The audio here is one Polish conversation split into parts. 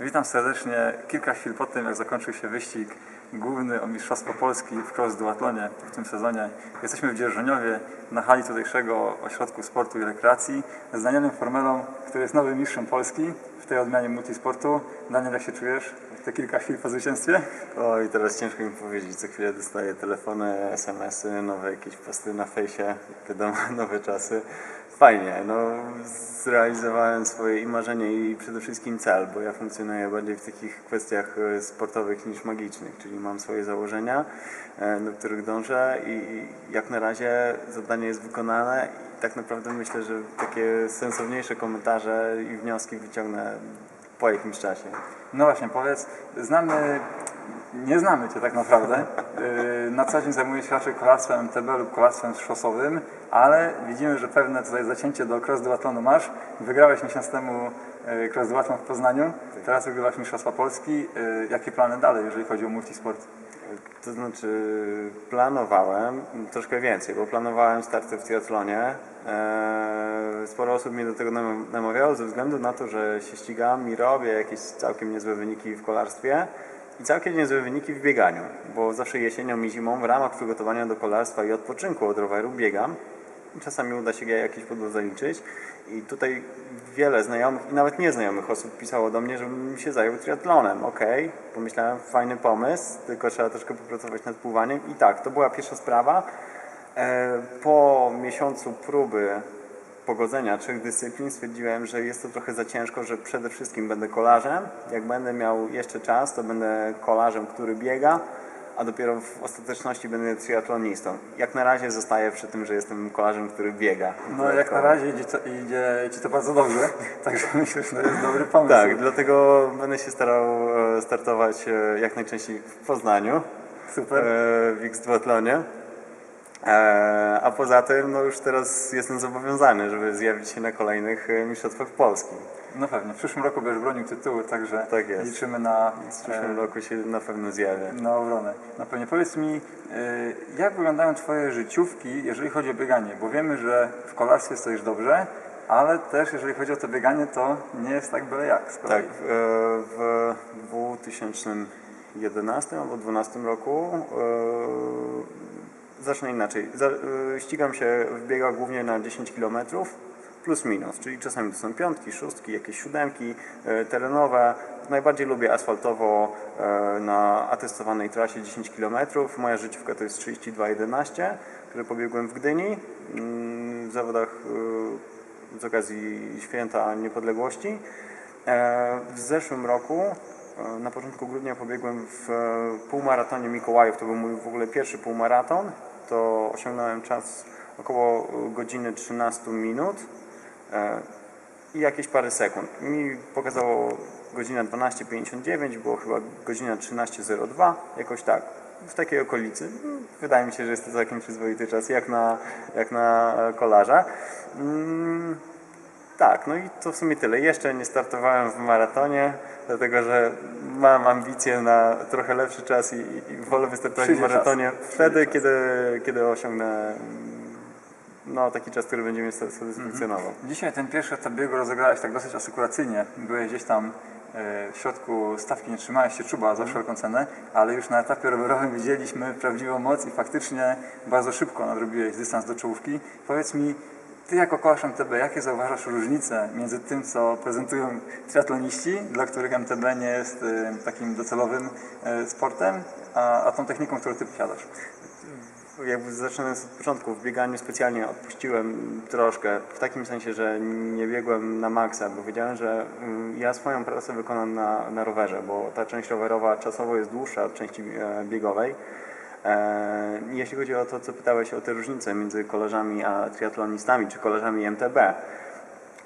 Witam serdecznie. Kilka chwil po tym, jak zakończył się wyścig główny o Mistrzostwo Polski w cross duatlonie w tym sezonie. Jesteśmy w Dzierżoniowie, na hali tutejszego Ośrodku Sportu i Rekreacji z Danielem Formelą, który jest nowym mistrzem Polski w tej odmianie multisportu. Daniel, jak się czujesz? Te kilka chwil po zwycięstwie? O i teraz ciężko mi powiedzieć, co chwilę dostaję telefony, smsy, nowe jakieś posty na fejsie, wiadomo, nowe czasy. Fajnie, no zrealizowałem swoje i marzenie i przede wszystkim cel, bo ja funkcjonuję bardziej w takich kwestiach e, sportowych niż magicznych, czyli mam swoje założenia, e, do których dążę i jak na razie zadanie jest wykonane i tak naprawdę myślę, że takie sensowniejsze komentarze i wnioski wyciągnę po jakimś czasie. No właśnie, powiedz, znamy, nie znamy Cię tak naprawdę. Yy, Na co dzień zajmujesz się raczej kolarstwem MTB lub kolarstwem szosowym, ale widzimy, że pewne tutaj zacięcie do cross duatlonu masz. Wygrałeś miesiąc temu yy, cross duatlon w Poznaniu, teraz wygrywasz Mistrzostwa Polski. Yy, Jakie plany dalej, jeżeli chodzi o multisport? To znaczy planowałem troszkę więcej, bo planowałem starty w triatlonie. Eee, Sporo osób mnie do tego nam- namawiało ze względu na to, że się ścigam i robię jakieś całkiem niezłe wyniki w kolarstwie i całkiem niezłe wyniki w bieganiu, bo zawsze jesienią i zimą w ramach przygotowania do kolarstwa i odpoczynku od roweru biegam. Czasami uda się jakieś podwóz zaliczyć i tutaj wiele znajomych i nawet nieznajomych osób pisało do mnie, żebym się zajął triatlonem. Okej, pomyślałem, fajny pomysł, tylko trzeba troszkę popracować nad pływaniem i tak, to była pierwsza sprawa. E, Po miesiącu próby pogodzenia trzech dyscyplin stwierdziłem, że jest to trochę za ciężko, że przede wszystkim będę kolarzem. Jak będę miał jeszcze czas, to będę kolarzem, który biega, a dopiero w ostateczności będę triatlonistą. Jak na razie zostaję przy tym, że jestem kolarzem, który biega. No jak na razie idzie, to, idzie Ci to bardzo dobrze, także myślę, że to jest dobry pomysł. Tak, dlatego będę się starał e, startować e, jak najczęściej w Poznaniu, Super. e, w X-Duathlonie. E, A poza tym, no już teraz jestem zobowiązany, żeby zjawić się na kolejnych e, mistrzostwach Polski. No pewnie, w przyszłym roku będziesz bronił tytułu, także Tak liczymy na, W przyszłym roku się na pewno zjawię. na obronę. No pewnie powiedz mi, jak wyglądają Twoje życiówki, jeżeli chodzi o bieganie? Bo wiemy, że w kolarstwie stoisz dobrze, ale też jeżeli chodzi o to bieganie, to nie jest tak byle jak. Tak, e, w 2011 albo 2012 roku e, zacznę inaczej. E, ścigam się w biegach głównie na 10 km plus minus, czyli czasami to są piątki, szóstki, jakieś siódemki e, terenowe. Najbardziej lubię asfaltowo e, na atestowanej trasie 10 km. Moja życiówka to jest 32,11, które pobiegłem w Gdyni mm, w zawodach z okazji Święta Niepodległości. E, W zeszłym roku, na początku grudnia, pobiegłem w e, półmaratonie Mikołajów. To był mój w ogóle pierwszy półmaraton. To osiągnąłem czas około e, godziny 13 minut e, i jakieś parę sekund. Mi pokazało godzina 12.59, było chyba godzina 13.02, jakoś tak. W takiej okolicy. Wydaje mi się, że jest to całkiem przyzwoity czas, jak na, jak na e, kolarza. Tak, no i to w sumie tyle. Jeszcze nie startowałem w maratonie, dlatego że mam ambicje na trochę lepszy czas i, i wolę wystartować Przyjdzie w maratonie czas. wtedy, kiedy, kiedy osiągnę mm, no, taki czas, który będzie mnie satysfakcjonował. Dzisiaj ten pierwszy etap biegu rozegrałeś tak dosyć asykuracyjnie. Byłeś gdzieś tam e, w środku stawki, nie trzymałeś się czuba za wszelką cenę, ale już na etapie rowerowym widzieliśmy prawdziwą moc i faktycznie bardzo szybko nadrobiłeś dystans do czołówki. Powiedz mi, ty jako kolarz MTB, jakie zauważasz różnice między tym, co prezentują triatloniści, dla których MTB nie jest takim docelowym e, sportem, a, a tą techniką, którą ty posiadasz? Jakby zaczynając od początku, w bieganiu specjalnie odpuściłem troszkę, w takim sensie, że nie biegłem na maksa, bo wiedziałem, że mm, ja swoją pracę wykonam na, na rowerze, bo ta część rowerowa czasowo jest dłuższa od części e, biegowej. E, Jeśli chodzi o to, co pytałeś o te różnice między kolarzami a triatlonistami, czy kolarzami MTB,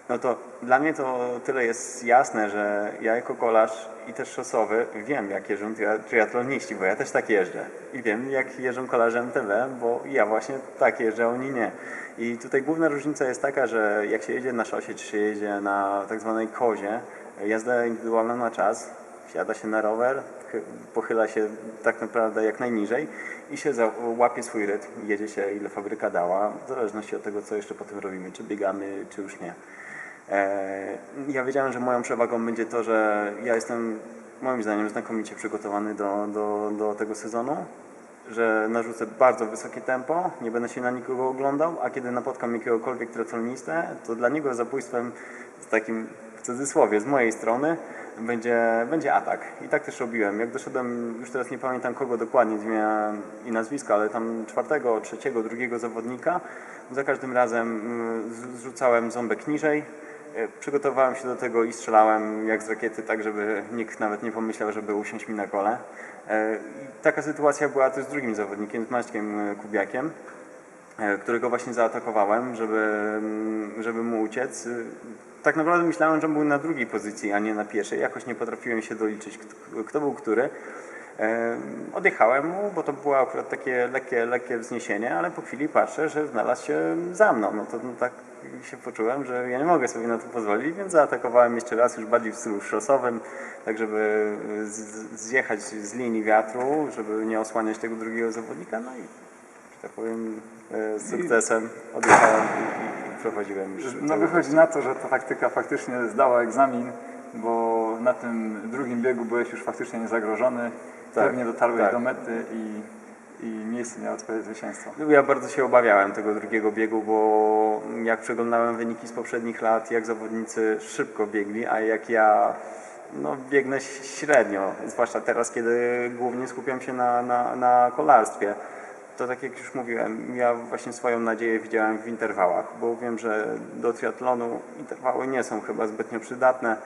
no to dla mnie to tyle jest jasne, że ja jako kolarz i też szosowy wiem, jak jeżdżą tria- triatloniści, bo ja też tak jeżdżę. I wiem, jak jeżdżą kolarze MTB, bo ja właśnie tak jeżdżę, oni nie. I tutaj główna różnica jest taka, że jak się jedzie na szosie, czy się jedzie na tak zwanej kozie, jazda indywidualna na czas, siada się na rower, chy- pochyla się tak naprawdę jak najniżej i się łapie swój rytm, jedzie się ile fabryka dała, w zależności od tego, co jeszcze potem robimy, czy biegamy, czy już nie. E, Ja wiedziałem, że moją przewagą będzie to, że ja jestem moim zdaniem znakomicie przygotowany do, do, do tego sezonu, że narzucę bardzo wysokie tempo, nie będę się na nikogo oglądał, a kiedy napotkam jakiegokolwiek triatlonistę, to dla niego zabójstwem z takim w cudzysłowie z mojej strony będzie, będzie atak. I tak też robiłem. Jak doszedłem, już teraz nie pamiętam kogo dokładnie, imienia i nazwiska, ale tam czwartego, trzeciego, drugiego zawodnika, za każdym razem mm, zrzucałem ząbek niżej, E, Przygotowałem się do tego i strzelałem jak z rakiety, tak żeby nikt nawet nie pomyślał, żeby usiąść mi na kole. E, i Taka sytuacja była też z drugim zawodnikiem, z Maćkiem e, Kubiakiem, którego właśnie zaatakowałem, żeby, mm, żeby mu uciec. E, Tak naprawdę myślałem, że był na drugiej pozycji, a nie na pierwszej. Jakoś nie potrafiłem się doliczyć, kto, był który. E, Odjechałem mu, bo to było akurat takie lekkie, lekkie wzniesienie, ale po chwili patrzę, że znalazł się za mną. No to no tak się poczułem, że ja nie mogę sobie na to pozwolić, więc zaatakowałem jeszcze raz już bardziej w stylu szosowym, tak żeby z- zjechać z linii wiatru, żeby nie osłaniać tego drugiego zawodnika. No i, tak powiem, e, z sukcesem odjechałem i, i prowadziłem już. No wychodzi na to, że ta taktyka faktycznie zdała egzamin, bo na tym drugim biegu byłeś już faktycznie niezagrożony, Tak, pewnie dotarłeś tak. do mety i, i miejsce miało twoje zwycięstwo. No, Ja bardzo się obawiałem tego drugiego biegu, bo jak przeglądałem wyniki z poprzednich lat, jak zawodnicy szybko biegli, a jak ja no, biegnę średnio, zwłaszcza teraz, kiedy głównie skupiam się na, na, na kolarstwie. To tak jak już mówiłem, ja właśnie swoją nadzieję widziałem w interwałach, bo wiem, że do triatlonu interwały nie są chyba zbytnio przydatne,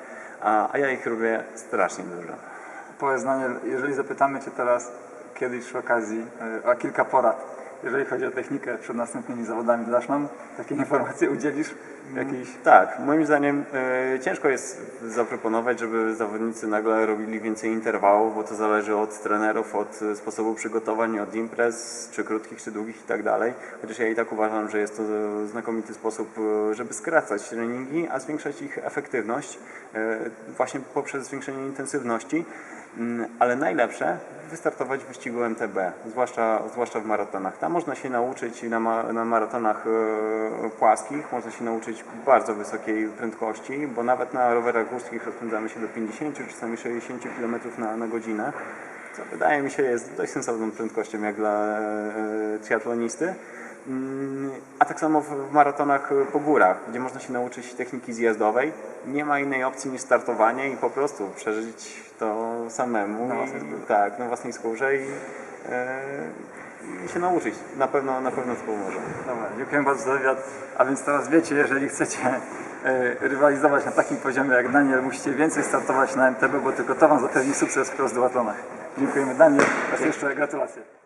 a, a ja ich robię strasznie dużo. Powiedz Daniel, jeżeli zapytamy Cię teraz kiedyś przy okazji e, o kilka porad, jeżeli chodzi o technikę przed następnymi zawodami, dasz nam takie informacje, udzielisz jakiejś... Tak, moim zdaniem e, ciężko jest zaproponować, żeby zawodnicy nagle robili więcej interwałów, bo to zależy od trenerów, od e, sposobu przygotowań, od imprez, czy krótkich, czy długich i tak dalej. Chociaż ja i tak uważam, że jest to e, znakomity sposób, żeby skracać treningi, a zwiększać ich efektywność e, właśnie poprzez zwiększenie intensywności. Mm, Ale najlepsze wystartować w wyścigu MTB, zwłaszcza, zwłaszcza w maratonach. Tam można się nauczyć na, ma, na maratonach e, płaskich, można się nauczyć bardzo wysokiej prędkości, bo nawet na rowerach górskich rozpędzamy się do 50 czy czasami 60 km na, na godzinę, co wydaje mi się jest dość sensowną prędkością jak dla e, triatlonisty. Mm, A tak samo w maratonach e, po górach, gdzie można się nauczyć techniki zjazdowej. Nie ma innej opcji niż startowanie i po prostu przeżyć to samemu. Na własnej skórze. Tak, na własnej skórze i, e, i się nauczyć. Na pewno, na pewno to pomoże. Dobra, dziękuję bardzo za wywiad. A więc teraz wiecie, jeżeli chcecie e, rywalizować na takim poziomie jak Daniel, musicie więcej startować na MTB, bo tylko to Wam zapewni sukces w cross. Dziękujemy Daniel, raz jeszcze gratulacje.